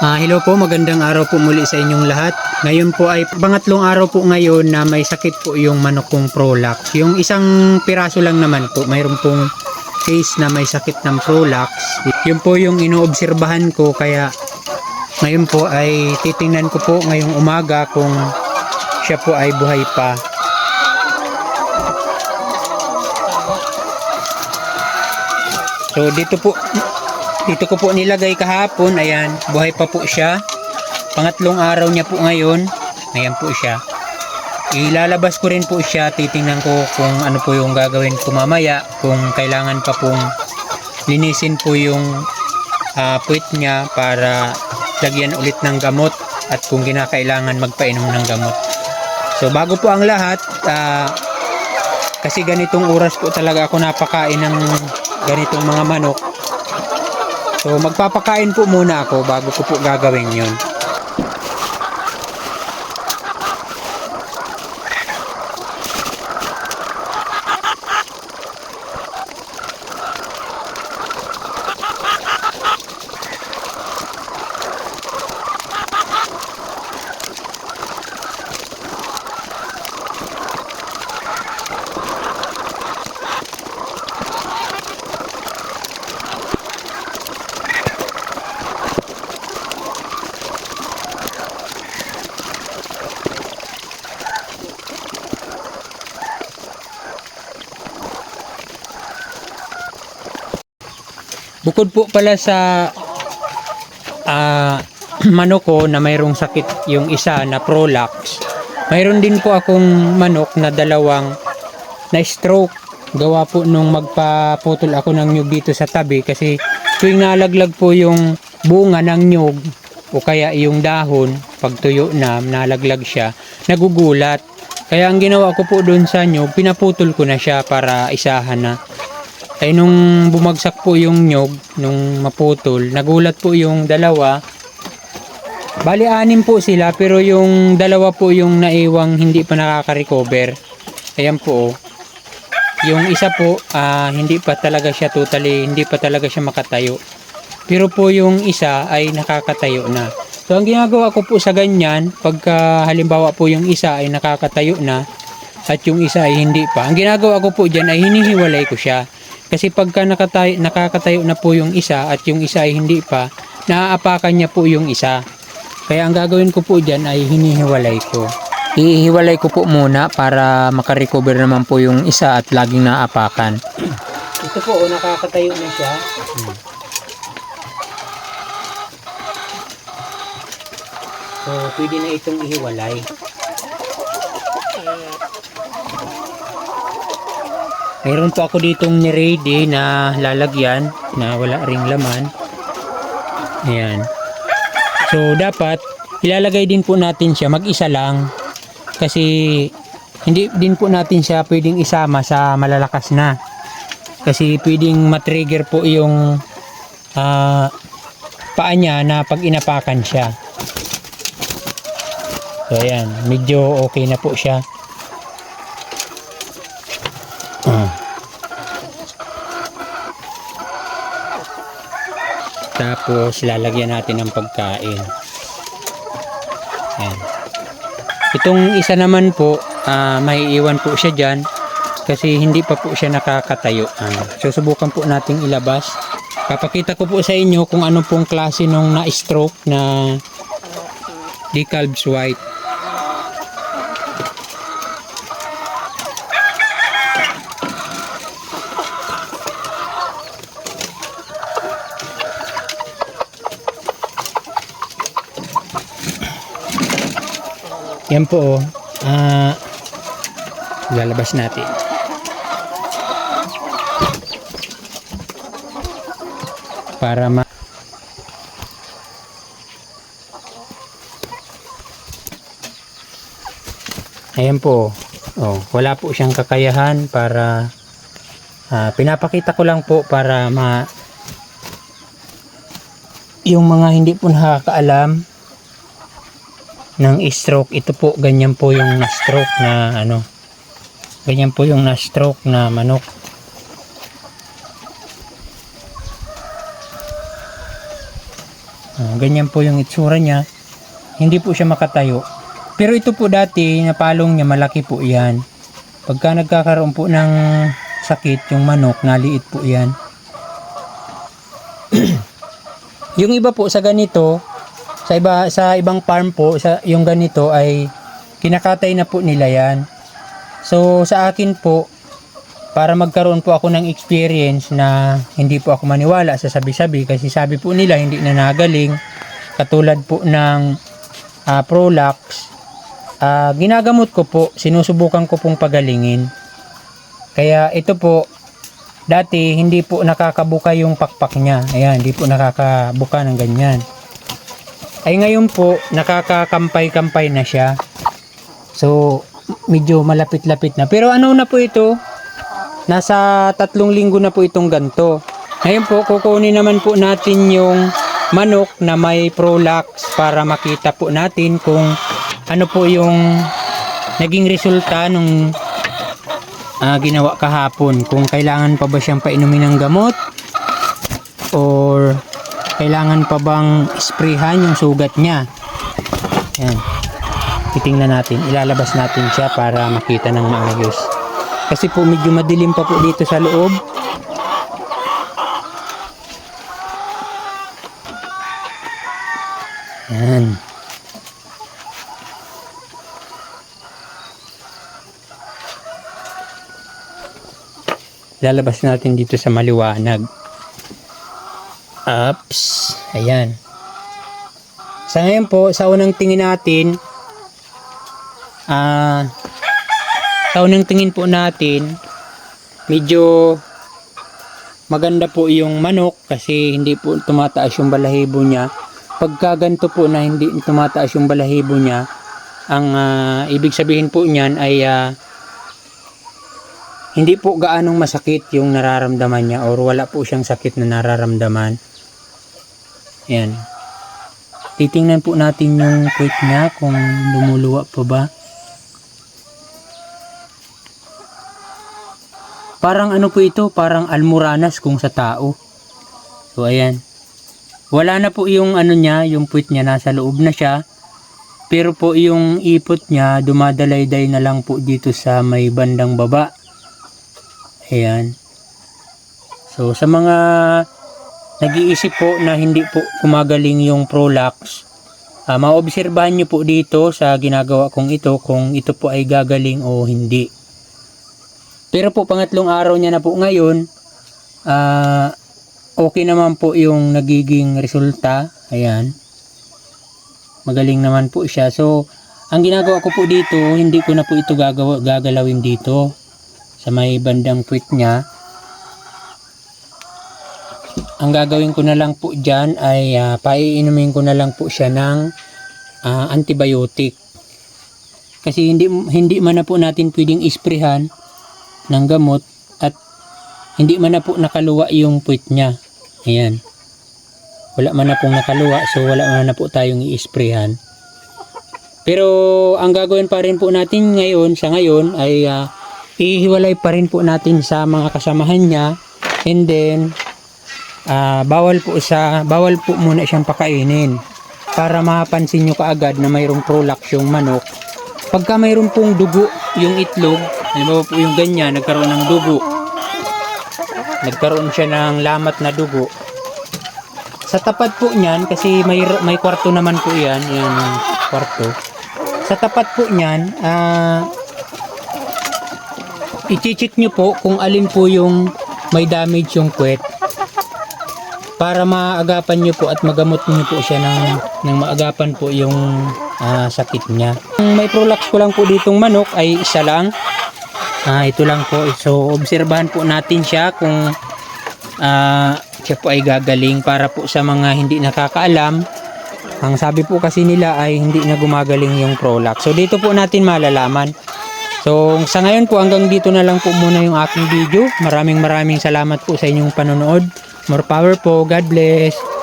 Ah, hello po, magandang araw po muli sa inyong lahat. Ngayon po ay pangatlong araw po ngayon na may sakit po yung manok kong Prolax. Yung isang piraso lang naman po, mayroon pong case na may sakit ng Prolax. Yun po yung inoobserbahan ko kaya ngayon po ay titingnan ko po ngayong umaga kung siya po ay buhay pa. So dito po dito ko po nilagay kahapon. Ayan, buhay pa po siya. Pangatlong araw niya po ngayon. Ayan po siya. Ilalabas ko rin po siya. Titingnan ko kung ano po yung gagawin ko mamaya. Kung kailangan pa pong linisin po yung ah, puwit niya para lagyan ulit ng gamot at kung kinakailangan magpainom ng gamot. So bago po ang lahat, ah, kasi ganitong oras po talaga ako napakain ng ganitong mga manok. So magpapakain po muna ako bago ko po gagawin yun. Bukod po pala sa ah, manok ko na mayroong sakit yung isa na prolax, mayroon din po akong manok na dalawang na stroke. Gawa po nung magpaputol ako ng nyug dito sa tabi kasi tuwing nalaglag po yung bunga ng nyug o kaya yung dahon, pag tuyo na, nalaglag siya, nagugulat. Kaya ang ginawa ko po doon sa nyug, pinaputol ko na siya para isahan na. Ay nung bumagsak po yung nyog, nung maputol, nagulat po yung dalawa. Bali anim po sila pero yung dalawa po yung naiwang hindi pa nakaka-recover. Ayan po. oh. Yung isa po ah, hindi pa talaga siya totally, hindi pa talaga siya makatayo. Pero po yung isa ay nakakatayo na. So ang ginagawa ko po sa ganyan, pagka halimbawa po yung isa ay nakakatayo na at yung isa ay hindi pa. Ang ginagawa ko po diyan ay hinihiwalay ko siya. Kasi pagka nakatayo, nakakatayo na po yung isa at yung isa ay hindi pa, naaapakan niya po yung isa. Kaya ang gagawin ko po dyan ay hinihiwalay ko. Ihiwalay ko po muna para makarecover naman po yung isa at laging naaapakan. Ito po, oh, nakakatayo na siya. So, pwede na itong ihiwalay. Mayroon po ako ditong ni-ready na lalagyan na wala ring laman. Ayan. So, dapat ilalagay din po natin siya mag-isa lang kasi hindi din po natin siya pwedeng isama sa malalakas na. Kasi pwedeng matrigger po yung ah, paa niya na pag inapakan siya. So, ayan. Medyo okay na po siya. Tapos lalagyan natin ng pagkain. Ayan. Itong isa naman po, ah, may iwan po siya dyan kasi hindi pa po siya nakakatayo. Ah, susubukan po nating ilabas. Papakita ko po sa inyo kung ano pong klase nung na-stroke na decalbs white. Yan po oh. Ah, lalabas natin. Para ma Ayan po. Oh, wala po siyang kakayahan para ah, pinapakita ko lang po para ma yung mga hindi po nakakaalam ng stroke ito po ganyan po yung na stroke na ano ganyan po yung na stroke na manok Ah, ganyan po yung itsura niya. Hindi po siya makatayo. Pero ito po dati, napalong niya, malaki po yan. Pagka nagkakaroon po ng sakit, yung manok, naliit po yan. yung iba po sa ganito, sa iba sa ibang farm po, sa yung ganito ay kinakatay na po nila yan. So sa akin po, para magkaroon po ako ng experience na hindi po ako maniwala sa sabi-sabi kasi sabi po nila hindi na nagaling. Katulad po ng ah, Prolax ah, ginagamot ko po sinusubukan ko pong pagalingin. Kaya ito po dati hindi po nakakabuka yung pakpak niya. Ayan hindi po nakakabuka ng ganyan ay ngayon po nakakakampay-kampay na siya so medyo malapit-lapit na pero ano na po ito Nasa tatlong linggo na po itong ganto. Ngayon po, kukunin naman po natin yung manok na may prolax para makita po natin kung ano po yung naging resulta nung ah, ginawa kahapon. Kung kailangan pa ba siyang painumin ng gamot or kailangan pa bang sprayhan yung sugat niya. Yan. Titingnan natin. Ilalabas natin siya para makita ng maayos. Kasi po medyo madilim pa po dito sa loob. Yan. Lalabas natin dito sa maliwanag. Ups. Ayan. Sa ngayon po, sa unang tingin natin, ah, sa unang tingin po natin, medyo maganda po yung manok kasi hindi po tumataas yung balahibo niya. Pagka ganito po na hindi tumataas yung balahibo niya, ang ah, ibig sabihin po niyan ay ah, hindi po gaanong masakit yung nararamdaman niya or wala po siyang sakit na nararamdaman. Yan. Titingnan po natin yung puwit niya kung lumuluwa pa ba. Parang ano po ito, parang almoranas kung sa tao. So ayan. Wala na po yung ano niya, yung puwit niya nasa loob na siya. Pero po yung ipot niya dumadalay-day na lang po dito sa may bandang baba. Ayan. So sa mga nag-iisip po na hindi po kumagaling yung Prolax, ah, maobserbahan nyo po dito sa ginagawa kong ito kung ito po ay gagaling o hindi. Pero po pangatlong araw niya na po ngayon, ah okay naman po yung nagiging resulta. Ayan. Magaling naman po siya. So, ang ginagawa ko po dito, hindi ko na po ito gagawa, gagalawin dito sa may bandang puwit niya. Ang gagawin ko na lang po dyan ay ah, paiinumin ko na lang po siya ng ah, antibiotic. Kasi hindi hindi man na po natin pwedeng isprehan ng gamot at hindi man na po nakaluwa yung puwit niya. Ayan. Wala man na pong nakaluwa so wala man na po tayong i-sprayhan. Pero ang gagawin pa rin po natin ngayon sa ngayon ay ah, ihiwalay pa rin po natin sa mga kasamahan niya and then ah, bawal po sa bawal po muna siyang pakainin para mapansin nyo kaagad na mayroong prolax yung manok. Pagka mayroon pong dugo yung itlog halimbawa po yung ganyan nagkaroon ng dugo. Nagkaroon siya ng lamat na dugo. Sa tapat po niyan kasi may may kwarto naman po yan yung kwarto. Sa tapat po niyan ah i-check nyo po kung alin po yung may damage yung kwet para maagapan nyo po at magamot nyo po siya ng, ng maagapan po yung ah, sakit niya. Ang may prolax ko lang po ditong manok ay isa lang. Ah, ito lang po. So, obserbahan po natin siya kung ah, siya po ay gagaling para po sa mga hindi nakakaalam. Ang sabi po kasi nila ay hindi na gumagaling yung prolax. So, dito po natin malalaman. So, sa ngayon po hanggang dito na lang po muna yung aking video. Maraming maraming salamat po sa inyong panonood. More power po. God bless.